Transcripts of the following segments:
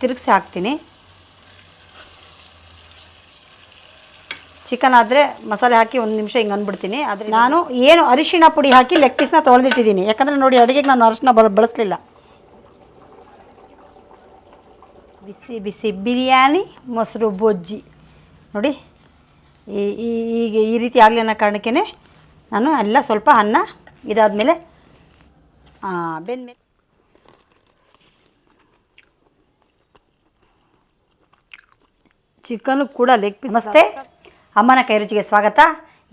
ತಿರುಗಿಸಿ ಹಾಕ್ತೀನಿ. ಚಿಕನ್ ಆದರೆ ಮಸಾಲೆ ಹಾಕಿ ಒಂದು ನಿಮಿಷ ಹಿಂಗೆ ಅಂದ್ಬಿಡ್ತೀನಿ. ಆದರೆ ನಾನು ಏನು ಅರಿಶಿಣ ಪುಡಿ ಹಾಕಿ ಲೆಗ್ ಪೀಸ್ನ ತೊಳೆದಿಟ್ಟಿದ್ದೀನಿ. ಯಾಕಂದರೆ ನೋಡಿ ಅಡುಗೆಗೆ ನಾನು ಅರಿಶಿನ ಬಳ ಬಳಸಲಿಲ್ಲ. ಬಿಸಿ ಬಿಸಿ ಬಿರಿಯಾನಿ, ಮೊಸರು ಬೊಜ್ಜಿ. ನೋಡಿ, ಈ ಈಗ ಈ ರೀತಿ ಆಗಲಿ ಅನ್ನೋ ಕಾರಣಕ್ಕೇ ನಾನು ಎಲ್ಲ ಸ್ವಲ್ಪ ಅನ್ನ ಇದಾದಮೇಲೆ ಬೆಂದ್ಮೇಲೆ ಚಿಕನು ಕೂಡ ಲೆಗ್ ಪೀಸ್ ನಮಸ್ತೆ. ಅಮ್ಮನ ಕೈ ರುಚಿಗೆ ಸ್ವಾಗತ.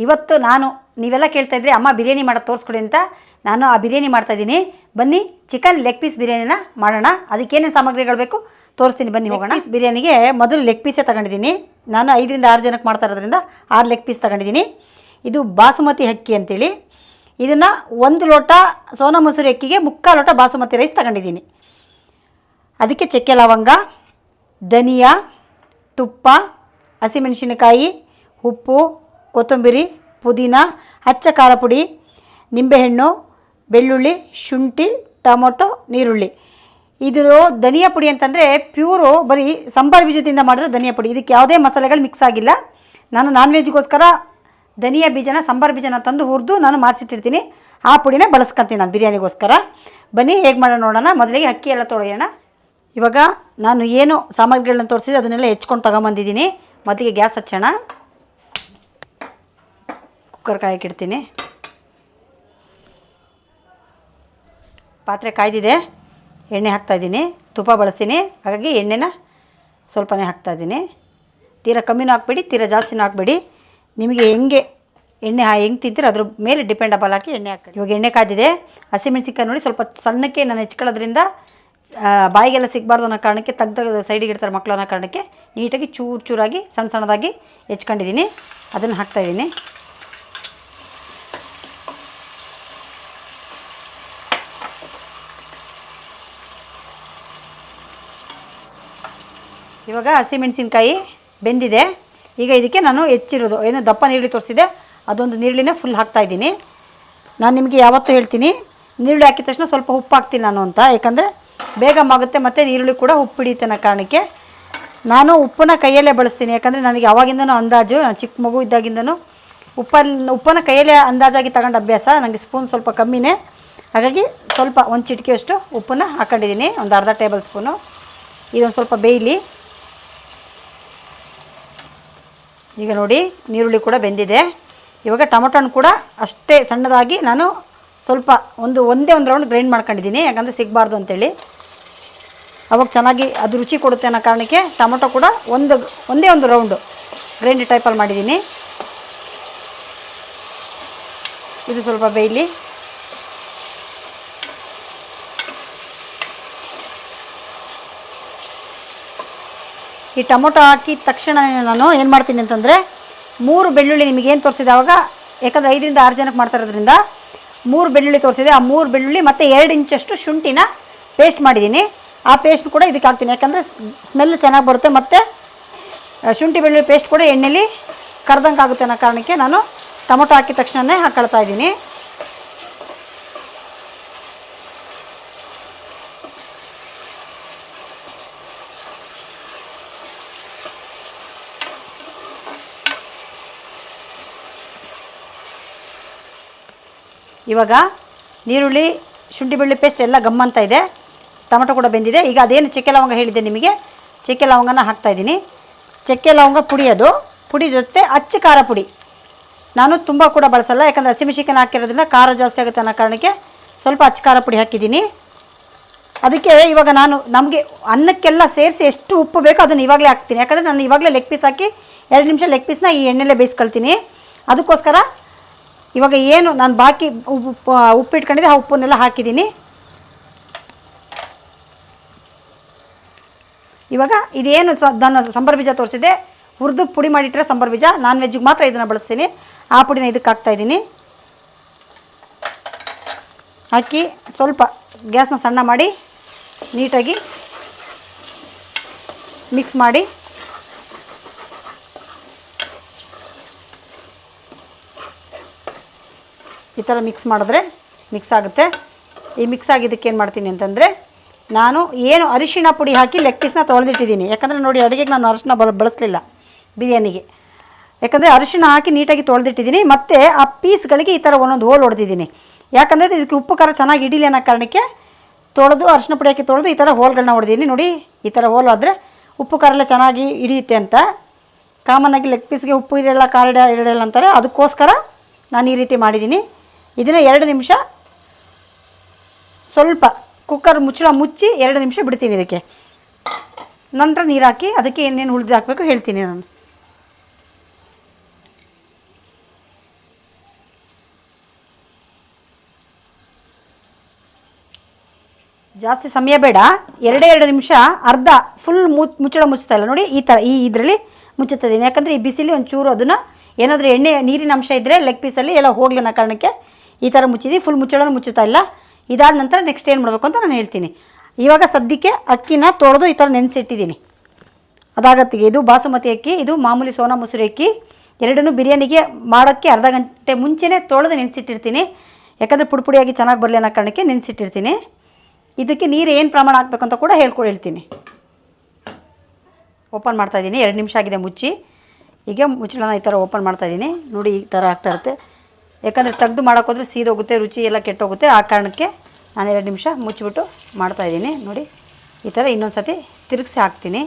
ಇವತ್ತು ನಾನು ನೀವೆಲ್ಲ ಕೇಳ್ತಾ ಇದ್ರೆ ಅಮ್ಮ ಬಿರಿಯಾನಿ ಮಾಡೋದು ತೋರಿಸ್ಕೊಡಿ ಅಂತ ನಾನು ಆ ಬಿರಿಯಾನಿ ಮಾಡ್ತಾ ಇದ್ದೀನಿ. ಬನ್ನಿ ಚಿಕನ್ ಲೆಗ್ ಪೀಸ್ ಬಿರಿಯಾನಿನ ಮಾಡೋಣ. ಅದಕ್ಕೇನೇನು ಸಾಮಗ್ರಿಗಳು ಬೇಕು ತೋರಿಸ್ತೀನಿ. ಬನ್ನಿ ಹೋಗೋಣ. ಬಿರಿಯಾನಿಗೆ ಮೊದಲು ಲೆಗ್ ಪೀಸೇ ತಗೊಂಡಿದ್ದೀನಿ. ನಾನು ಐದರಿಂದ ಆರು ಜನಕ್ಕೆ ಮಾಡ್ತಾ ಇರೋದ್ರಿಂದ ಆರು ಲೆಗ್ ಪೀಸ್ ತಗೊಂಡಿದ್ದೀನಿ. ಇದು ಬಾಸುಮತಿ ಅಕ್ಕಿ ಅಂತೇಳಿ. ಇದನ್ನು ಒಂದು ಲೋಟ ಸೋನಾ ಮೊಸರು ಅಕ್ಕಿಗೆ ಮುಕ್ಕಾ ಲೋಟ ಬಾಸುಮತಿ ರೈಸ್ ತಗೊಂಡಿದ್ದೀನಿ. ಅದಕ್ಕೆ ಚಕ್ಕೆ ಲವಂಗ ಧನಿಯಾ ತುಪ್ಪ, ಹಸಿಮೆಣಸಿನಕಾಯಿ, ಉಪ್ಪು, ಕೊತ್ತಂಬರಿ, ಪುದೀನ ಹಚ್ಚ ಖಾರ ಪುಡಿ, ನಿಂಬೆಹಣ್ಣು, ಬೆಳ್ಳುಳ್ಳಿ, ಶುಂಠಿ, ಟೊಮೊಟೊ ನೀರುಳ್ಳಿ ಇದು ಧನಿಯಾ ಪುಡಿ ಅಂತಂದರೆ ಪ್ಯೂರು ಬರೀ ಸಂಬಾರ್ ಬೀಜದಿಂದ ಮಾಡಿರೋ ಧನಿಯಾ ಪುಡಿ. ಇದಕ್ಕೆ ಯಾವುದೇ ಮಸಾಲೆಗಳು ಮಿಕ್ಸ್ ಆಗಿಲ್ಲ. ನಾನು ನಾನ್ ವೆಜ್ಗೋಸ್ಕರ ಧನಿಯಾ ಬೀಜನ, ಸಂಬಾರ ಬೀಜನ ತಂದು ಹುರಿದು ನಾನು ಮಾಡಿಸಿಟ್ಟಿರ್ತೀನಿ. ಆ ಪುಡಿನ ಬಳಸ್ಕೊತೀನಿ ನಾನು ಬಿರಿಯಾನಿಗೋಸ್ಕರ. ಬನ್ನಿ ಹೇಗೆ ಮಾಡೋಣ ನೋಡೋಣ. ಮೊದಲಿಗೆ ಅಕ್ಕಿ ಎಲ್ಲ ತೊಳೆಯೋಣ. ಇವಾಗ ನಾನು ಏನು ಸಾಮಗ್ರಿಗಳನ್ನ ತೋರಿಸಿದೆ ಅದನ್ನೆಲ್ಲ ಹೆಚ್ಕೊಂಡು ತಗೊಂಬಂದಿದ್ದೀನಿ. ಮೊದಲಿಗೆ ಗ್ಯಾಸ್ ಹಚ್ಚೋಣ. ಕುಕ್ಕರ್ ಕಾಯಕ್ಕಿಡ್ತೀನಿ ಪಾತ್ರೆ ಕಾಯ್ದಿದೆ. ಎಣ್ಣೆ ಹಾಕ್ತಾಯಿದ್ದೀನಿ ತುಪ್ಪ ಬಳಸ್ತೀನಿ. ಹಾಗಾಗಿ ಎಣ್ಣೆನ ಸ್ವಲ್ಪನೇ ಹಾಕ್ತಾಯಿದ್ದೀನಿ ತೀರಾ ಕಮ್ಮಿನೂ ಹಾಕ್ಬೇಡಿ, ತೀರಾ ಜಾಸ್ತಿನೂ ಹಾಕ್ಬೇಡಿ. ನಿಮಗೆ ಹೆಂಗೆ ಎಣ್ಣೆ ಹೆಂಗೆ ತಿಂತೀರ ಅದ್ರ ಮೇಲೆ ಡಿಪೆಂಡಬಲ್ ಹಾಕಿ ಎಣ್ಣೆ ಹಾಕಿ ಇವಾಗ ಎಣ್ಣೆ ಕಾದಿದೆ ಹಸಿಮೆಣ್ಸಿನ್ಕಾಯಿ ನೋಡಿ ಸ್ವಲ್ಪ ಸಣ್ಣಕ್ಕೆ ನಾನು ಹೆಚ್ಕೊಳ್ಳೋದ್ರಿಂದ ಬಾಯಿಗೆಲ್ಲ ಸಿಗಬಾರ್ದು ಅನ್ನೋ ಕಾರಣಕ್ಕೆ ತೆಗ್ದು ಸೈಡಿಗೆ ಇಡ್ತಾರೆ ಮಕ್ಕಳು ಅನ್ನೋ ಕಾರಣಕ್ಕೆ ನೀಟಾಗಿ ಚೂರು ಚೂರಾಗಿ, ಸಣ್ಣ ಸಣ್ಣದಾಗಿ ಹೆಚ್ಕೊಂಡಿದ್ದೀನಿ. ಅದನ್ನು ಹಾಕ್ತಾಯಿದ್ದೀನಿ ಇವಾಗ ಹಸಿಮೆಣಸಿನ್ಕಾಯಿ ಬೆಂದಿದೆ. ಈಗ ಇದಕ್ಕೆ ನಾನು ಹೆಚ್ಚಿರೋದು, ಏನು ದಪ್ಪ ನೀರುಳ್ಳಿ ತೋರಿಸಿದೆ. ಅದೊಂದು ನೀರುಳ್ಳಿನ ಫುಲ್ ಹಾಕ್ತಾಯಿದ್ದೀನಿ ನಾನು ನಿಮಗೆ ಯಾವತ್ತೂ ಹೇಳ್ತೀನಿ, ನೀರುಳ್ಳಿ ಹಾಕಿದ ತಕ್ಷಣ ಸ್ವಲ್ಪ ಉಪ್ಪು ಹಾಕ್ತೀನಿ ನಾನು ಅಂತ. ಯಾಕಂದರೆ ಬೇಗ ಮಾಗುತ್ತೆ, ಮತ್ತು ಈರುಳ್ಳಿ ಕೂಡ ಉಪ್ಪು ಹಿಡಿಯುತ್ತೆ ಕಾರಣಕ್ಕೆ. ನಾನು ಉಪ್ಪನ್ನ ಕೈಯಲ್ಲೇ ಬಳಸ್ತೀನಿ, ಯಾಕಂದರೆ ನನಗೆ ಅವಾಗಿಂದನೂ ಅಂದಾಜು ಚಿಕ್ಕ ಮಗು ಇದ್ದಾಗಿಂದನೂ ಉಪ್ಪಲ್ಲಿ ಉಪ್ಪನ್ನು ಕೈಯಲ್ಲೇ ಅಂದಾಜಾಗಿ ತಗೊಂಡು ಅಭ್ಯಾಸ ನನಗೆ ಸ್ಪೂನ್ ಸ್ವಲ್ಪ ಕಮ್ಮಿನೇ. ಹಾಗಾಗಿ ಸ್ವಲ್ಪ ಒಂದು ಚಿಟಿಕೆಯಷ್ಟು ಉಪ್ಪನ್ನ ಹಾಕೊಂಡಿದ್ದೀನಿ, ಒಂದು ಅರ್ಧ ಟೇಬಲ್ ಸ್ಪೂನು. ಇದೊಂದು ಸ್ವಲ್ಪ ಬೇಯಲಿ. ಈಗ ನೋಡಿ, ನೀರುಳ್ಳಿ ಕೂಡ ಬೆಂದಿದೆ. ಇವಾಗ ಟೊಮೊಟೊನ ಕೂಡ ಅಷ್ಟೇ ಸಣ್ಣದಾಗಿ ನಾನು ಸ್ವಲ್ಪ ಒಂದು, ಒಂದೇ ಒಂದು ರೌಂಡ್ ಗ್ರೈಂಡ್ ಮಾಡ್ಕೊಂಡಿದ್ದೀನಿ. ಯಾಕಂದರೆ ಸಿಗಬಾರ್ದು ಅಂತೇಳಿ. ಅವಾಗ ಚೆನ್ನಾಗಿ ಅದು ರುಚಿ ಕೊಡುತ್ತೆ ಅನ್ನೋ ಕಾರಣಕ್ಕೆ ಟೊಮೊಟೊ ಕೂಡ ಒಂದು, ಒಂದೇ ಒಂದು ರೌಂಡು ಗ್ರೈಂಡ್ ಟೈಪಲ್ಲಿ ಮಾಡಿದ್ದೀನಿ. ಇದು ಸ್ವಲ್ಪ ಬೇಯಲಿ. ಈ ಟೊಮೊಟೊ ಹಾಕಿದ ತಕ್ಷಣ ನಾನು ಏನು ಮಾಡ್ತೀನಿ ಅಂತಂದರೆ ಮೂರು ಬೆಳ್ಳುಳ್ಳಿ ನಿಮಗೇನು ತೋರಿಸಿದೆ ಅವಾಗ, ಯಾಕಂದರೆ ಐದರಿಂದ ಆರು ಜನಕ್ಕೆ ಮಾಡ್ತಾ ಇರೋದ್ರಿಂದ ಮೂರು ಬೆಳ್ಳುಳ್ಳಿ ತೋರಿಸಿದೆ. ಆ ಮೂರು ಬೆಳ್ಳುಳ್ಳಿ ಮತ್ತು ಎರಡು ಇಂಚಷ್ಟು ಶುಂಠಿನ ಪೇಸ್ಟ್ ಮಾಡಿದ್ದೀನಿ. ಆ ಪೇಸ್ಟ್ ಕೂಡ ಇದಕ್ಕೆ ಹಾಕ್ತೀನಿ. ಯಾಕಂದರೆ ಸ್ಮೆಲ್ ಚೆನ್ನಾಗಿ ಬರುತ್ತೆ. ಮತ್ತು ಶುಂಠಿ ಬೆಳ್ಳುಳ್ಳಿ ಪೇಸ್ಟ್ ಕೂಡ ಎಣ್ಣೆಲಿ ಕರ್ದಂಗೆ ಆಗುತ್ತೆ ಅನ್ನೋ ಕಾರಣಕ್ಕೆ ನಾನು ಟೊಮೊಟೊ ಹಾಕಿದ ತಕ್ಷಣವೇ ಹಾಕ್ಕೊಳ್ತಾ ಇದ್ದೀನಿ. ಇವಾಗ ನೀರುಳ್ಳಿ ಶುಂಠಿ ಬೆಳ್ಳುಳ್ಳಿ ಪೇಸ್ಟ್ ಎಲ್ಲ ಗಮ್ಮಂತ ಇದೆ. ಟೊಮೊಟೊ ಕೂಡ ಬೆಂದಿದೆ. ಈಗ ಅದೇನು ಚಕ್ಕೆ ಲವಂಗ ಹೇಳಿದೆ ನಿಮಗೆ. ಚಕ್ಕೆ ಲವಂಗನ ಹಾಕ್ತಾಯಿದ್ದೀನಿ ಚಕ್ಕೆ ಲವಂಗ ಪುಡಿ ಅದು ಪುಡಿ ಜೊತೆ ಅಚ್ಚ ಖಾರ ಪುಡಿ. ನಾನು ತುಂಬ ಕೂಡ ಬಳಸಲ್ಲ, ಯಾಕಂದರೆ ಹಸಿಮೆಣಸಿನ್ಕಾಯಿ ಹಾಕಿರೋದ್ರಿಂದ ಖಾರ ಜಾಸ್ತಿ ಆಗುತ್ತೆ ಅನ್ನೋ ಕಾರಣಕ್ಕೆ ಸ್ವಲ್ಪ ಅಚ್ಚ ಖಾರ ಪುಡಿ ಹಾಕಿದ್ದೀನಿ. ಅದಕ್ಕೆ ಇವಾಗ ನಾನು ನಮಗೆ ಅನ್ನಕ್ಕೆಲ್ಲ ಸೇರಿಸಿ ಎಷ್ಟು ಉಪ್ಪು ಬೇಕೋ ಅದನ್ನು ಇವಾಗಲೇ ಹಾಕ್ತೀನಿ. ಯಾಕಂದರೆ ನಾನು ಇವಾಗಲೇ ಲೆಗ್ ಪೀಸ್ ಹಾಕಿ ಎರಡು ನಿಮಿಷ ಲೆಗ್ ಪೀಸ್ನ ಈ ಎಣ್ಣೆಲೇ ಬೇಯಿಸ್ಕೊಳ್ತೀನಿ. ಅದಕ್ಕೋಸ್ಕರ ಇವಾಗ ಏನು ನಾನು ಬಾಕಿ ಉಪ್ಪು ಉಪ್ಪಿಟ್ಕೊಂಡಿದ್ದೆ, ಆ ಉಪ್ಪನ್ನೆಲ್ಲ ಹಾಕಿದ್ದೀನಿ. ಇವಾಗ ಇದೇನು ನಾನು ಸಂಬಾರ ಬೀಜ ತೋರಿಸಿದೆ ಹುರಿದು ಪುಡಿ ಮಾಡಿಟ್ಟರೆ ಸಂಬಾರ ಬೀಜ. ನಾನ್ ವೆಜ್ಜಿಗೆ ಮಾತ್ರ ಇದನ್ನು ಬಳಸ್ತೀನಿ. ಆ ಪುಡಿನ ಇದಕ್ಕೆ ಹಾಕ್ತಾಯಿದ್ದೀನಿ ಹಾಕಿ ಸ್ವಲ್ಪ ಗ್ಯಾಸ್ನ ಸಣ್ಣ ಮಾಡಿ, ನೀಟಾಗಿ ಮಿಕ್ಸ್ ಮಾಡಿ. ಈ ಥರ ಮಿಕ್ಸ್ ಮಾಡಿದ್ರೆ ಮಿಕ್ಸ್ ಆಗುತ್ತೆ. ಈ ಮಿಕ್ಸ್ ಆಗಿದ್ದಕ್ಕೆ ಏನು ಮಾಡ್ತೀನಿ ಅಂತಂದರೆ, ನಾನು ಏನು ಅರಿಶಿಣ ಪುಡಿ ಹಾಕಿ ಲೆಗ್ ಪೀಸ್ನ ತೊಳೆದಿಟ್ಟಿದ್ದೀನಿ. ಯಾಕಂದರೆ ನೋಡಿ ಅಡುಗೆಗೆ ನಾನು ಅರಿಶಿಣ ಬಳ ಬಳಸಲಿಲ್ಲ ಬಿರಿಯಾನಿಗೆ. ಯಾಕಂದರೆ ಅರಿಶಿಣ ಹಾಕಿ ನೀಟಾಗಿ ತೊಳೆದಿಟ್ಟಿದ್ದೀನಿ, ಮತ್ತು ಆ ಪೀಸ್ಗಳಿಗೆ ಈ ಥರ ಒಂದೊಂದು ಹೋಲ್ ಹೊಡೆದಿದ್ದೀನಿ. ಯಾಕಂದರೆ ಇದಕ್ಕೆ ಉಪ್ಪು, ಖಾರ ಚೆನ್ನಾಗಿ ಇಡೀಲಿ ಅನ್ನೋ ಕಾರಣಕ್ಕೆ ತೊಳೆದು ಅರಿಶಿನ ಪುಡಿ ಹಾಕಿ ತೊಳೆದು ಈ ಥರ ಹೋಲ್ಗಳನ್ನ ಹೊಡೆದಿದ್ದೀನಿ. ನೋಡಿ, ಈ ಥರ ಹೋಲ್ ಆದರೆ ಉಪ್ಪು, ಖಾರ ಎಲ್ಲ ಚೆನ್ನಾಗಿ ಹಿಡಿಯುತ್ತೆ ಅಂತ. ಕಾಮನ್ನಾಗಿ ಲೆಗ್ ಪೀಸ್ಗೆ ಉಪ್ಪು ಇರೋಲ್ಲ ಖಾರ ಇರೋಲ್ಲ ಅಂತಾರೆ. ಅದಕ್ಕೋಸ್ಕರ ನಾನು ಈ ರೀತಿ ಮಾಡಿದ್ದೀನಿ. ಇದನ್ನು ಎರಡು ನಿಮಿಷ ಸ್ವಲ್ಪ ಕುಕ್ಕರ್ ಮುಚ್ಚಳ ಮುಚ್ಚಿ ಎರಡು ನಿಮಿಷ ಬಿಡ್ತೀನಿ ಇದಕ್ಕೆ. ನಂತರ ನೀರು ಹಾಕಿ ಅದಕ್ಕೆ ಏನೇನು ಉಳಿದು ಹಾಕಬೇಕು ಹೇಳ್ತೀನಿ ನಾನು. ಜಾಸ್ತಿ ಸಮಯ ಬೇಡ. ಎರಡೇ ಎರಡು ನಿಮಿಷ ಅರ್ಧ ಫುಲ್ ಮುಚ್, ಮುಚ್ಚಳ ಮುಚ್ಚುತ್ತಾ ಇಲ್ಲ. ನೋಡಿ ಈ ಥರ ಈ ಇದರಲ್ಲಿ ಮುಚ್ಚುತ್ತದೆ. ಯಾಕಂದರೆ ಈ ಬಿಸಿಲಿ ಒಂಚೂರು ಅದನ್ನು ಏನಾದರೂ ಎಣ್ಣೆ, ನೀರಿನ ಅಂಶ ಇದ್ದರೆ ಲೆಗ್ ಪೀಸಲ್ಲಿ ಎಲ್ಲ ಹೋಗ್ಲಿ ಅನ್ನೋ ಕಾರಣಕ್ಕೆ ಈ ಥರ ಮುಚ್ಚಿದ್ದೀನಿ ಫುಲ್ ಮುಚ್ಚಳನ ಮುಚ್ಚುತ್ತಾ ಇಲ್ಲ. ಇದಾದ ನಂತರ ನೆಕ್ಸ್ಟ್ ಏನು ಮಾಡಬೇಕು ಅಂತ ನಾನು ಹೇಳ್ತೀನಿ. ಇವಾಗ ಸದ್ಯಕ್ಕೆ ಅಕ್ಕಿನ ತೊಳೆದು ಈ ಥರ ನೆನೆಸಿಟ್ಟಿದ್ದೀನಿ. ಅದಾಗತ್ತಿಗೆ ಇದು ಬಾಸುಮತಿ ಅಕ್ಕಿ, ಇದು ಮಾಮೂಲಿ ಸೋನಾ ಮೊಸರು ಅಕ್ಕಿ. ಎರಡನ್ನೂ ಬಿರಿಯಾನಿಗೆ ಮಾಡೋಕ್ಕೆ ಅರ್ಧ ಗಂಟೆ ಮುಂಚೆನೇ ತೊಳೆದು ನೆನೆಸಿಟ್ಟಿರ್ತೀನಿ. ಯಾಕಂದರೆ ಪುಡಿಪುಡಿಯಾಗಿ ಚೆನ್ನಾಗಿ ಬರಲಿ ಅನ್ನೋ ಕಾರಣಕ್ಕೆ ನೆನೆಸಿಟ್ಟಿರ್ತೀನಿ. ಇದಕ್ಕೆ ನೀರು ಏನು ಪ್ರಮಾಣ ಹಾಕ್ಬೇಕು ಅಂತ ಕೂಡ ಹೇಳ್ಕೊಡಿ ಹೇಳ್ತೀನಿ. ಓಪನ್ ಮಾಡ್ತಾ ಇದ್ದೀನಿ. ಎರಡು ನಿಮಿಷ ಆಗಿದೆ ಮುಚ್ಚಿ. ಈಗ ಮುಚ್ಚಳನ ಈ ಥರ ಓಪನ್ ಮಾಡ್ತಾ ಇದ್ದೀನಿ. ನೋಡಿ ಈ ಥರ ಆಗ್ತಾ ಇರುತ್ತೆ. ಯಾಕಂದರೆ ತೆಗೆದು ಮಾಡೋಕ್ಕೋದ್ರೆ ಸೀದೋಗುತ್ತೆ ರುಚಿ ಎಲ್ಲ ಕೆಟ್ಟೋಗುತ್ತೆ ಆ ಕಾರಣಕ್ಕೆ ನಾನು ಎರಡು ನಿಮಿಷ ಮುಚ್ಚಿಬಿಟ್ಟು ಮಾಡ್ತಾಯಿದ್ದೀನಿ ನೋಡಿ, ಈ ಥರ ಇನ್ನೊಂದು ಸತಿ ತಿರುಗಿಸಿ ಹಾಕ್ತೀನಿ.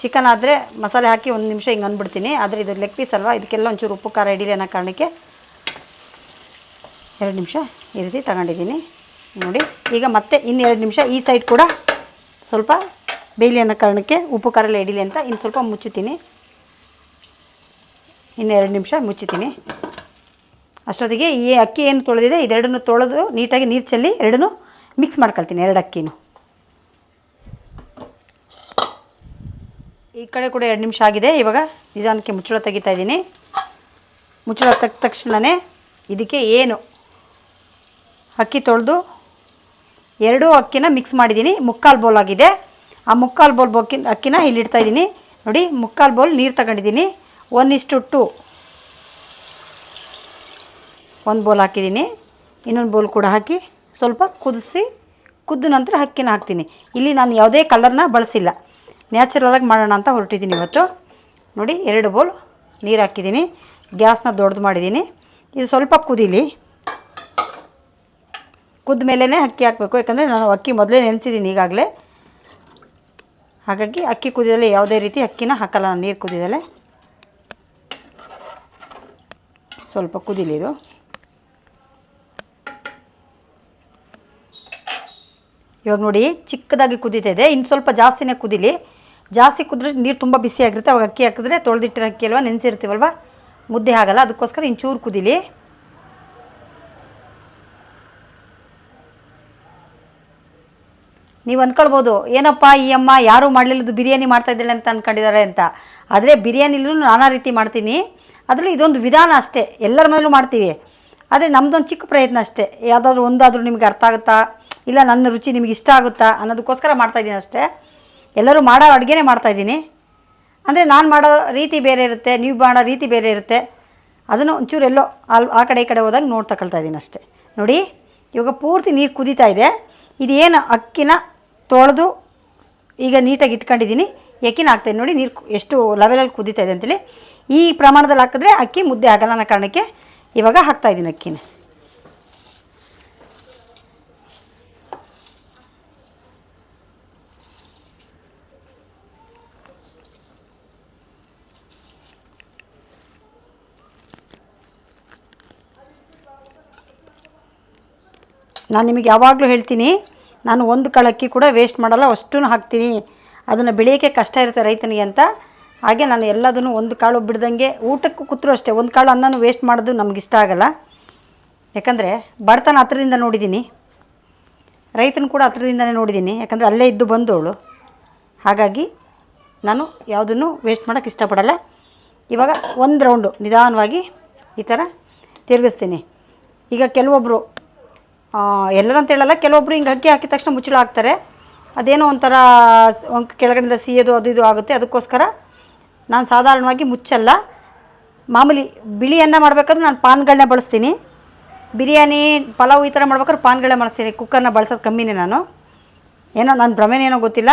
ಚಿಕನ್ ಆದರೆ ಮಸಾಲೆ ಹಾಕಿ ಒಂದು ನಿಮಿಷ ಹಿಂಗೆ ಅಂದ್ಬಿಡ್ತೀನಿ. ಆದರೆ ಇದು ಲೆಗ್ ಪೀಸ್ ಅಲ್ವಾ? ಇದಕ್ಕೆಲ್ಲ ಒಂಚೂರು ಉಪ್ಪು, ಖಾರ ಹಿಡೀಲಿ ಅನ್ನೋ ಕಾರಣಕ್ಕೆ ಎರಡು ನಿಮಿಷ ಈ ರೀತಿ ತಗೊಂಡಿದ್ದೀನಿ. ನೋಡಿ, ಈಗ ಮತ್ತೆ ಇನ್ನೆರಡು ನಿಮಿಷ ಈ ಸೈಡ್ ಕೂಡ ಸ್ವಲ್ಪ ಬೇಯಲಿ ಅನ್ನೋ ಕಾರಣಕ್ಕೆ ಉಪ್ಪು, ಖಾರ ಎಲ್ಲ ಹಿಡೀಲಿ ಅಂತ ಇನ್ನು ಸ್ವಲ್ಪ ಮುಚ್ಚುತ್ತೀನಿ. ಇನ್ನು ಎರಡು ನಿಮಿಷ ಮುಚ್ಚಿತೀನಿ. ಅಷ್ಟೊತ್ತಿಗೆ ಈ ಅಕ್ಕಿ ಏನು ತೊಳೆದಿದೆ, ಇದೆರಡನ್ನು ತೊಳೆದು ನೀಟಾಗಿ ನೀರು ಚೆಲ್ಲಿ ಎರಡನ್ನೂ ಮಿಕ್ಸ್ ಮಾಡ್ಕೊಳ್ತೀನಿ, ಎರಡು ಅಕ್ಕಿನೂ. ಈ ಕಡೆ ಕೂಡ ಎರಡು ನಿಮಿಷ ಆಗಿದೆ, ಇವಾಗ ನಿಧಾನಕ್ಕೆ ಮುಚ್ಚಳ ತೆಗಿತಾ ಇದ್ದೀನಿ. ಮುಚ್ಚಳ ತೆಗ್ದ ತಕ್ಷಣವೇ ಇದಕ್ಕೆ ಏನು? ಅಕ್ಕಿ ತೊಳೆದು ಎರಡೂ ಅಕ್ಕಿನ ಮಿಕ್ಸ್ ಮಾಡಿದ್ದೀನಿ, ಮುಕ್ಕಾಲು ಬೌಲ್ ಆಗಿದೆ. ಆ ಮುಕ್ಕಾಲು ಬೌಲ್ ಬೊಕ್ಕಿ ಅಕ್ಕಿನ ಇಲ್ಲಿ ಇಡ್ತಾ ಇದ್ದೀನಿ. ನೋಡಿ, ಮುಕ್ಕಾಲು ಬೌಲ್ ನೀರು ತಗೊಂಡಿದ್ದೀನಿ. ಒನ್ ಇಷ್ಟು ಟು ಒಂದು ಬೌಲ್ ಹಾಕಿದ್ದೀನಿ ಇನ್ನೊಂದು ಬೌಲ್ ಕೂಡ ಹಾಕಿ ಸ್ವಲ್ಪ ಕುದಿಸಿ ಕುದ್ದ ನಂತರ ಅಕ್ಕಿನ ಹಾಕ್ತೀನಿ. ಇಲ್ಲಿ ನಾನು ಯಾವುದೇ ಕಲರ್ನ ಬಳಸಿಲ್ಲ. ನ್ಯಾಚುರಲಾಗಿ ಮಾಡೋಣ ಅಂತ ಹೊರಟಿದ್ದೀನಿ ಇವತ್ತು. ನೋಡಿ, ಎರಡು ಬೌಲ್ ನೀರು ಹಾಕಿದ್ದೀನಿ ಗ್ಯಾಸ್ನ ದೊಡ್ಡದು ಮಾಡಿದ್ದೀನಿ ಇದು ಸ್ವಲ್ಪ ಕುದೀಲಿ. ಕುದ್ದ ಮೇಲೇ ಅಕ್ಕಿ ಹಾಕಬೇಕು. ಯಾಕಂದರೆ ನಾನು ಅಕ್ಕಿ ಮೊದಲೇ ನೆನೆಸಿದ್ದೀನಿ ಈಗಾಗಲೇ. ಹಾಗಾಗಿ ಅಕ್ಕಿ ಕುದಿದಲ್ಲೇ ಯಾವುದೇ ರೀತಿ ಅಕ್ಕಿನ ಹಾಕಲ್ಲ, ನೀರು ಕುದಿದಲ್ಲೇ ಸ್ವಲ್ಪ ಕುದೀಲಿ ಇದು ಇವಾಗ ನೋಡಿ ಚಿಕ್ಕದಾಗಿ ಕುದೀತಾ ಇದೆ ಇನ್ನು ಸ್ವಲ್ಪ ಜಾಸ್ತಿನೇ ಕುದಿಲಿ. ಜಾಸ್ತಿ ಕುದ್ರೆ ನೀರು ತುಂಬ ಬಿಸಿ ಆಗಿರುತ್ತೆ. ಅವಾಗ ಅಕ್ಕಿ ಹಾಕಿದ್ರೆ ತೊಳೆದಿಟ್ಟಿರೋ ಅಕ್ಕಿ ಅಲ್ವಾ ನೆನೆಸಿರ್ತೀವಲ್ವ? ಮುದ್ದೆ ಆಗಲ್ಲ. ಅದಕ್ಕೋಸ್ಕರ ಇಂಚೂರು ಕುದಿಲಿ. ನೀವು ಅಂದ್ಕೊಳ್ಬೋದು ಏನಪ್ಪ ಈ ಅಮ್ಮ ಯಾರೂ ಮಾಡಲಿಲ್ಲದು ಬಿರಿಯಾನಿ ಮಾಡ್ತಾ ಇದ್ದಾಳೆ ಅಂತ ಅಂದ್ಕೊಂಡಿದ್ದಾರೆ ಅಂತ. ಆದರೆ ಬಿರಿಯಾನಿಲೂ ನಾನಾ ರೀತಿ ಮಾಡ್ತೀನಿ. ಅದರಲ್ಲಿ ಇದೊಂದು ವಿಧಾನ ಅಷ್ಟೇ, ಎಲ್ಲರ ಮನೇಲೂ ಮಾಡ್ತೀವಿ. ಆದರೆ ನಮ್ಮದೊಂದು ಚಿಕ್ಕ ಪ್ರಯತ್ನ ಅಷ್ಟೇ, ಯಾವುದಾದ್ರೂ ಒಂದಾದರೂ ನಿಮಗೆ ಅರ್ಥ ಆಗುತ್ತಾ? ಇಲ್ಲ ನನ್ನ ರುಚಿ ನಿಮಗೆ ಇಷ್ಟ ಆಗುತ್ತಾ? ಅನ್ನೋದಕ್ಕೋಸ್ಕರ ಮಾಡ್ತಾಯಿದ್ದೀನಿ ಅಷ್ಟೇ. ಎಲ್ಲರೂ ಮಾಡೋ ಅಡುಗೆನೇ ಮಾಡ್ತಾಯಿದ್ದೀನಿ ಅಂದರೆ ನಾನು ಮಾಡೋ ರೀತಿ ಬೇರೆ ಇರುತ್ತೆ, ನೀವು ಮಾಡೋ ರೀತಿ ಬೇರೆ ಇರುತ್ತೆ. ಅದನ್ನು ಒಂಚೂರು ಎಲ್ಲೋ ಅಲ್ಲಿ ಆ ಕಡೆ ಈ ಕಡೆ ಹೋದಾಗ ನೋಡಿ ತಗೊಳ್ತಾ ಇದ್ದೀನಿ ಅಷ್ಟೇ. ನೋಡಿ, ಇವಾಗ ಪೂರ್ತಿ ನೀರು ಕುದೀತಾ ಇದೆ. ಇದೇನು ಅಕ್ಕಿನ ತೊಳೆದು ಈಗ ನೀಟಾಗಿ ಇಟ್ಕೊಂಡಿದ್ದೀನಿ. ಅಕ್ಕಿನ ಹಾಕ್ತಾಯಿದ್ದೀನಿ ನೋಡಿ ನೀರು ಎಷ್ಟು ಲೆವೆಲಲ್ಲಿ ಕುದೀತಾ ಇದೆ ಅಂತೇಳಿ. ಈ ಪ್ರಮಾಣದಲ್ಲಿ ಹಾಕಿದ್ರೆ ಅಕ್ಕಿ ಮುದ್ದೆ ಆಗಲ್ಲ ಅನ್ನೋ ಕಾರಣಕ್ಕೆ ಇವಾಗ ಹಾಕ್ತಾಯಿದ್ದೀನಿ ಅಕ್ಕಿನ. ನಾನು ನಿಮಗೆ ಯಾವಾಗಲೂ ಹೇಳ್ತೀನಿ, ನಾನು ಒಂದು ಕಾಳು ಅಕ್ಕಿ ಕೂಡ ವೇಸ್ಟ್ ಮಾಡಲ್ಲ ಅಷ್ಟೂ ಹಾಕ್ತೀನಿ. ಅದನ್ನು ಬೆಳೆಯೋಕ್ಕೆ ಕಷ್ಟ ಇರುತ್ತೆ ರೈತನಿಗೆ ಅಂತ ಹಾಗೆ ನಾನು ಎಲ್ಲದನ್ನು ಒಂದು ಕಾಳು ಬಿಡ್ದಂಗೆ ಊಟಕ್ಕೂ ಕೂತ್ರು ಅಷ್ಟೇ, ಒಂದು ಕಾಳು ಅನ್ನನೂ ವೇಸ್ಟ್ ಮಾಡೋದು ನಮ್ಗೆ ಇಷ್ಟ ಆಗಲ್ಲ. ಯಾಕಂದರೆ ಬಡತನ ಹತ್ರದಿಂದ ನೋಡಿದ್ದೀನಿ ರೈತನ ಕೂಡ ಹತ್ರದಿಂದನೇ ನೋಡಿದ್ದೀನಿ ಯಾಕಂದರೆ ಅಲ್ಲೇ ಇದ್ದು ಬಂದವಳು. ಹಾಗಾಗಿ ನಾನು ಯಾವುದನ್ನು ವೇಸ್ಟ್ ಮಾಡೋಕ್ಕೆ ಇಷ್ಟಪಡಲ್ಲ. ಇವಾಗ ಒಂದು ರೌಂಡು ನಿಧಾನವಾಗಿ ಈ ಥರ ತಿರುಗಿಸ್ತೀನಿ. ಈಗ ಕೆಲವೊಬ್ಬರು ಎಲ್ಲರೂ ಅಂತ ಹೇಳಲ್ಲ, ಕೆಲವೊಬ್ರು ಹಿಂಗೆ ಅಕ್ಕಿ ಹಾಕಿದ ತಕ್ಷಣ ಮುಚ್ಚಳ ಹಾಕ್ತಾರೆ ಅದೇನೋ ಒಂಥರ ಕೆಳಗಡೆಯಿಂದ ಸಿಯೋದು ಅದು ಇದು ಆಗುತ್ತೆ. ಅದಕ್ಕೋಸ್ಕರ ನಾನು ಸಾಧಾರಣವಾಗಿ ಮುಚ್ಚಲ್ಲ. ಮಾಮೂಲಿ ಬಿಳಿ ಅನ್ನ ಮಾಡಬೇಕಾದ್ರೆ ನಾನು ಪಾನ್ಗಳನ್ನ ಬಳಸ್ತೀನಿ. ಬಿರಿಯಾನಿ, ಪಲಾವ್ ಈ ಥರ ಮಾಡ್ಬೇಕಾದ್ರೆ ಪಾನ್ಗಳೇ ಮಾಡಿಸ್ತೀನಿ. ಕುಕ್ಕರ್ನ ಬಳಸೋದು ಕಮ್ಮಿನೇ ನಾನು. ಏನೋ ನನ್ನ ಭ್ರಮೆನೇನೋ ಗೊತ್ತಿಲ್ಲ.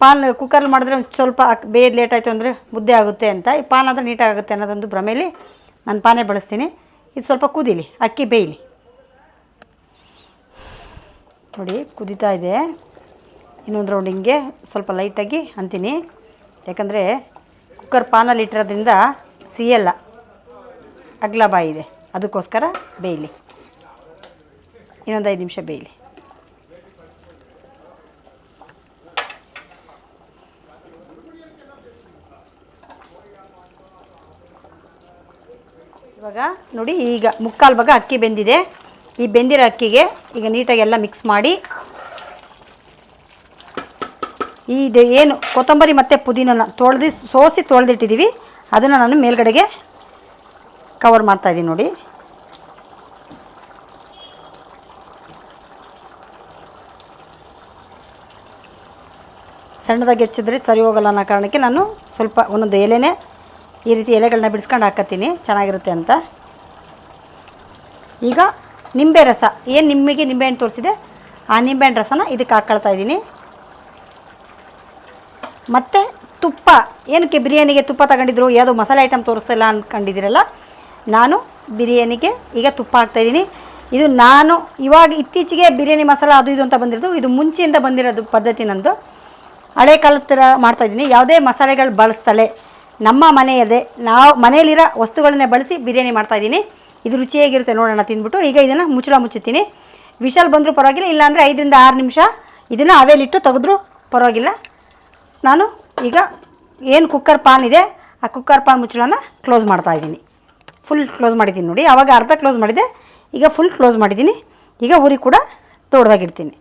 ಪಾನ್ ಕುಕ್ಕರ್ಲಿ ಮಾಡಿದ್ರೆ ಒಂದು ಸ್ವಲ್ಪ ಬೇಯೋದು ಲೇಟ್ ಆಯಿತು ಅಂದರೆ ಮುದ್ದೆ ಆಗುತ್ತೆ ಅಂತ. ಈ ಪಾನ್ ಆದರೆ ನೀಟಾಗುತ್ತೆ ಅನ್ನೋದೊಂದು ಭ್ರಮೇಲಿ ನಾನು ಪಾನೇ ಬಳಸ್ತೀನಿ. ಇದು ಸ್ವಲ್ಪ ಕುದೀಲಿ, ಅಕ್ಕಿ ಬೇಯಲಿ. ನೋಡಿ, ಕುದೀತಾ ಇದೆ. ಇನ್ನೊಂದು ರೌಂಡ್ ಹಿಂಗೆ ಸ್ವಲ್ಪ ಲೈಟಾಗಿ ಅಂತೀನಿ. ಯಾಕಂದರೆ ಕುಕ್ಕರ್ ಪಾನಲ್ಲಿ ಇಟ್ಟಿರೋದ್ರಿಂದ ಸಿಯಲ್ಲ. ಅಗ್ಲ ಬಾಯಿದೆ ಅದಕ್ಕೋಸ್ಕರ ಬೇಯಲಿ. ಇನ್ನೊಂದು ಐದು ನಿಮಿಷ ಬೇಯಲಿ. ಇವಾಗ ನೋಡಿ ಈಗ ಮುಕ್ಕಾಲು ಭಾಗ ಅಕ್ಕಿ ಬೆಂದಿದೆ. ಈ ಬೆಂದಿರೋ ಅಕ್ಕಿಗೆ ಈಗ ನೀಟಾಗಿ ಎಲ್ಲ ಮಿಕ್ಸ್ ಮಾಡಿ ಇದು ಏನು ಕೊತ್ತಂಬರಿ ಮತ್ತು ಪುದೀನನ ತೊಳೆದು ಸೋಸಿ ತೊಳೆದಿಟ್ಟಿದ್ದೀವಿ. ಅದನ್ನು ನಾನು ಮೇಲ್ಗಡೆಗೆ ಕವರ್ ಮಾಡ್ತಾಯಿದ್ದೀನಿ ನೋಡಿ. ಸಣ್ಣದಾಗಿ ಹೆಚ್ಚಿದ್ರೆ ಸರಿ ಹೋಗಲ್ಲ ಅನ್ನೋ ಕಾರಣಕ್ಕೆ ನಾನು ಸ್ವಲ್ಪ ಒಂದೊಂದು ಎಲೆನೇ ಈ ರೀತಿ ಎಲೆಗಳನ್ನ ಬಿಡಿಸ್ಕೊಂಡು ಹಾಕತ್ತೀನಿ. ಚೆನ್ನಾಗಿರುತ್ತೆ ಅಂತ. ಈಗ ನಿಂಬೆ ರಸ. ಏನು ನಿಮಗೆ ನಿಂಬೆಹಣ್ಣು ತೋರಿಸಿದೆ? ಆ ನಿಂಬೆಹಣ್ಣು ರಸನ ಇದಕ್ಕೆ ಹಾಕ್ಕೊಳ್ತಾ ಇದ್ದೀನಿ. ಮತ್ತು ತುಪ್ಪ, ಏನಕ್ಕೆ ಬಿರಿಯಾನಿಗೆ ತುಪ್ಪ ತಗೊಂಡಿದ್ರು? ಯಾವುದೋ ಮಸಾಲೆ ಐಟಮ್ ತೋರಿಸ್ತಿಲ್ಲ ಅಂದ್ಕೊಂಡಿದ್ದೀರಲ್ಲ ನಾನು ಬಿರಿಯಾನಿಗೆ ಈಗ ತುಪ್ಪ ಹಾಕ್ತಾಯಿದ್ದೀನಿ ಇದು ನಾನು ಇವಾಗ ಇತ್ತೀಚೆಗೆ ಬಿರಿಯಾನಿ ಮಸಾಲ ಅದು ಇದು ಅಂತ ಬಂದಿರೋದು. ಇದು ಮುಂಚೆಯಿಂದ ಬಂದಿರೋದು ಪದ್ಧತಿ ನಂದು ಹಳೆ ಕಾಲದ ಥರ ಮಾಡ್ತಾಯಿದ್ದೀನಿ ಯಾವುದೇ ಮಸಾಲೆಗಳು ಬಳಸ್ತಲೆ. ನಮ್ಮ ಮನೆಯದೇ. ನಾವು ಮನೆಯಲ್ಲಿರೋ ವಸ್ತುಗಳನ್ನೇ ಬಳಸಿ ಬಿರಿಯಾನಿ ಮಾಡ್ತಾಯಿದ್ದೀನಿ ಇದು ರುಚಿಯಾಗಿರುತ್ತೆ ನೋಡೋಣ, ತಿಂದ್ಬಿಟ್ಟು. ಈಗ ಇದನ್ನು ಮುಚ್ಚಳ ಮುಚ್ಚುತ್ತೀನಿ. ವಿಶಲ್ ಬಂದರೂ ಪರವಾಗಿಲ್ಲ, ಇಲ್ಲಾಂದರೆ ಐದರಿಂದ ಆರು ನಿಮಿಷ ಇದನ್ನು ಅವೇಲಿಟ್ಟು ತೆಗೆದ್ರೂ ಪರವಾಗಿಲ್ಲ. ನಾನು ಈಗ ಏನು ಕುಕ್ಕರ್ ಪಾನ್ ಇದೆ, ಆ ಕುಕ್ಕರ್ ಪಾನ್ ಮುಚ್ಚಳನ ಕ್ಲೋಸ್ ಮಾಡ್ತಾ ಇದ್ದೀನಿ. ಫುಲ್ ಕ್ಲೋಸ್ ಮಾಡಿದ್ದೀನಿ ನೋಡಿ ಆವಾಗ ಅರ್ಧ ಕ್ಲೋಸ್ ಮಾಡಿದೆ, ಈಗ ಫುಲ್ ಕ್ಲೋಸ್ ಮಾಡಿದ್ದೀನಿ. ಈಗ ಉರಿ ಕೂಡ ತೋಡ್ದಾಗಿಡ್ತೀನಿ.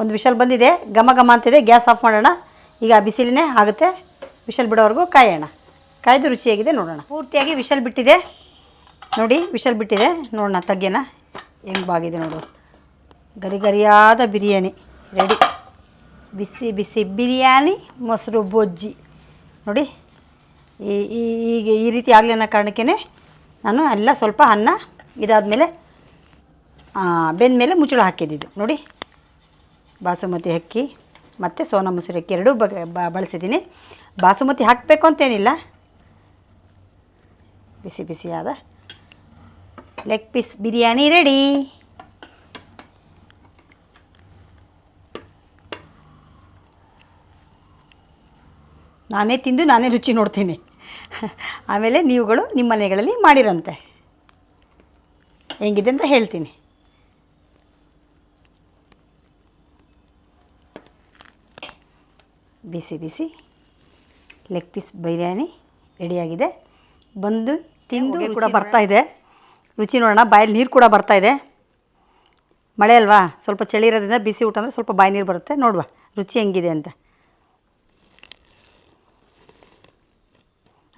ಒಂದು ವಿಷಲ್ ಬಂದಿದೆ, ಘಮ ಘಮ ಅಂತಿದೆ, ಗ್ಯಾಸ್ ಆಫ್ ಮಾಡೋಣ. ಈಗ ಬಿಸಿಲಿನೇ ಆಗುತ್ತೆ, ವಿಷಲ್ ಬಿಡೋವರೆಗೂ ಕಾಯೋಣ. ಕಾಯ್ದು ರುಚಿಯಾಗಿದೆ, ನೋಡೋಣ. ಪೂರ್ತಿಯಾಗಿ ವಿಷಲ್ ಬಿಟ್ಟಿದೆ. ನೋಡಿ, ವಿಷಲ್ ಬಿಟ್ಟಿದೆ. ನೋಡೋಣ, ತಗ್ಗೆನ? ಹೆಂಗೆ ಬಾಗಿದೆ ನೋಡು. ಗರಿ ಗರಿಯಾದ ಬಿರಿಯಾನಿ. ರೆಡಿ ಬಿಸಿ ಬಿಸಿ ಬಿರಿಯಾನಿ, ಮೊಸರು ಬೊಜ್ಜಿ. ನೋಡಿ, ಈ ಈಗ ಈ ರೀತಿ ಆಗಲಿ ಅನ್ನೋ ಕಾರಣಕ್ಕೇ ನಾನು ಎಲ್ಲ ಸ್ವಲ್ಪ ಅನ್ನ ಇದಾದ್ಮೇಲೆ ಬೆಂದ ಮೇಲೆ ಮುಚ್ಚಳ ಹಾಕಿದ್ದಿದ್ದು ನೋಡಿ, ಬಾಸುಮತಿ ಅಕ್ಕಿ ಮತ್ತು ಸೋನಾ ಮೊಸರು ಅಕ್ಕಿ ಎರಡೂ ಬಗೆ ಬಳಸಿದ್ದೀನಿ. ಬಾಸುಮತಿ ಹಾಕಬೇಕು ಅಂತೇನಿಲ್ಲ. ಬಿಸಿ ಬಿಸಿಯಾದ ಲೆಗ್ ಪೀಸ್ ಬಿರಿಯಾನಿ ರೆಡಿ ನಾನೇ ತಿಂದು ನಾನೇ ರುಚಿ ನೋಡ್ತೀನಿ. ಆಮೇಲೆ ನೀವುಗಳು ನಿಮ್ಮ ಮನೆಗಳಲ್ಲಿ ಮಾಡಿರಂತೆ. ಹೆಂಗಿದೆ ಅಂತ ಹೇಳ್ತೀನಿ. ಬಿಸಿ ಬಿಸಿ ಲೆಗ್ ಪೀಸ್ ಬಿರಿಯಾನಿ ರೆಡಿಯಾಗಿದೆ ಬಂದು ತಿಂದು ಕೂಡ ಬರ್ತಾ ಇದೆ. ರುಚಿ ನೋಡೋಣ. ಬಾಯಲ್ಲಿ ನೀರು ಕೂಡ ಬರ್ತಾ ಇದೆ. ಮಳೆ ಅಲ್ವಾ? ಸ್ವಲ್ಪ ಚಳಿ ಇರೋದ್ರಿಂದ ಬಿಸಿ ಊಟ ಅಂದರೆ ಸ್ವಲ್ಪ ಬಾಯಿ ನೀರು ಬರುತ್ತೆ. ನೋಡುವ. ರುಚಿ ಹೆಂಗಿದೆ ಅಂತ.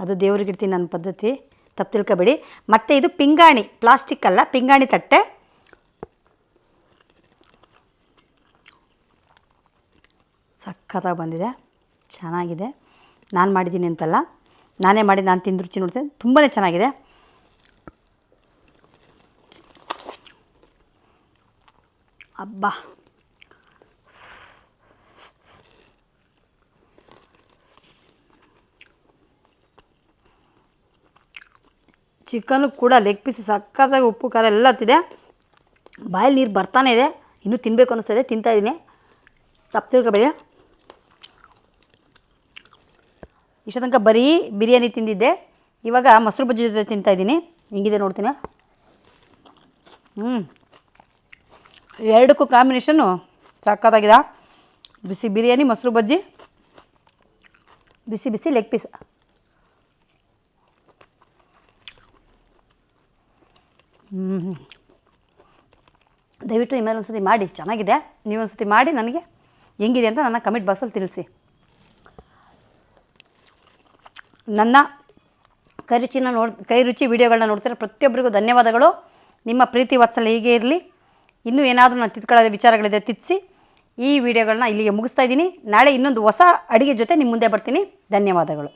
ಅದು ದೇವ್ರಿಗೆ ಇಡ್ತೀನಿ ನನ್ನ ಪದ್ಧತಿ. ತಪ್ಪು ತಿಳ್ಕೊಬೇಡಿ. ಮತ್ತು ಇದು ಪಿಂಗಾಣಿ. ಪ್ಲಾಸ್ಟಿಕ್ ಅಲ್ಲ ಪಿಂಗಾಣಿ ತಟ್ಟೆ. ಸಖತ್ತಾಗಿ ಬಂದಿದೆ. ಚೆನ್ನಾಗಿದೆ. ನಾನು ಮಾಡಿದ್ದೀನಿ ಅಂತಲ್ಲ. ನಾನೇ ಮಾಡಿ ನಾನು ತಿಂದು ರುಚಿ ನೋಡ್ತೇನೆ. ತುಂಬಾ ಚೆನ್ನಾಗಿದೆ. ಅಬ್ಬಾ. ಚಿಕನು ಕೂಡ ಲೆಗ್ ಪೀಸ್ ಸಕ್ಕತ್ತಾಗಿ ಉಪ್ಪು, ಖಾರ ಎಲ್ಲ ಹತ್ತಿದೆ. ಬಾಯಲ್ಲಿ ನೀರು ಬರ್ತಾನೆ ಇದೆ. ಇನ್ನೂ ತಿನ್ನಬೇಕು ಅನ್ನಿಸ್ತಾ ಇದೆ. ತಿಂತಾಯಿದ್ದೀನಿ ತಪ್ಪು ತಿಳ್ಕೊಬೇಡಿ. ಇಷ್ಟ ತನಕ ಬರೀ ಬಿರಿಯಾನಿ ತಿಂದಿದ್ದೆ. ಇವಾಗ ಮೊಸರು ಬಜ್ಜಿ ಜೊತೆ ತಿಂತಾಯಿದ್ದೀನಿ ಹಿಂಗಿದೆ ನೋಡ್ತೀನಿ ಹ್ಞೂ ಎರಡಕ್ಕೂ ಕಾಂಬಿನೇಷನ್ನು ಸಕ್ಕತ್ತಾಗಿದೆ ಬಿಸಿ ಬಿರಿಯಾನಿ, ಮೊಸರು ಬಜ್ಜಿ, ಬಿಸಿ ಬಿಸಿ ಲೆಗ್ ಪೀಸ್ ಹ್ಞೂ ದಯವಿಟ್ಟು ಇಮೇಲೆ ಒಂದು ಸತಿ ಮಾಡಿ. ಚೆನ್ನಾಗಿದೆ. ನೀವು ಒಂದು ಸತಿ ಮಾಡಿ ನನಗೆ. ಹೆಂಗಿದೆ ಅಂತ ನನ್ನ ಕಮೆಂಟ್ ಬಾಕ್ಸಲ್ಲಿ ತಿಳಿಸಿ. ನನ್ನ ಕೈ ರುಚಿನ ನೋಡ್ ಕೈ ರುಚಿ ವಿಡಿಯೋಗಳನ್ನ ನೋಡ್ತಾರೆ ಪ್ರತಿಯೊಬ್ಬರಿಗೂ ಧನ್ಯವಾದಗಳು. ನಿಮ್ಮ ಪ್ರೀತಿ ವಾತ್ಸಲ್ಯ ಹೀಗೆ ಇರಲಿ. ಇನ್ನೂ ಏನಾದರೂ ನಾನು ತಿತ್ಕೊಳ್ಳೋದ ವಿಚಾರಗಳಿದೆ ತಿತ್ಸಿ ಈ ವಿಡಿಯೋಗಳನ್ನ ಇಲ್ಲಿಗೆ ಮುಗಿಸ್ತಾ ಇದ್ದೀನಿ. ನಾಳೆ ಇನ್ನೊಂದು ಹೊಸ ಅಡುಗೆ ಜೊತೆ ನಿಮ್ಮ ಮುಂದೆ ಬರ್ತೀನಿ. ಧನ್ಯವಾದಗಳು.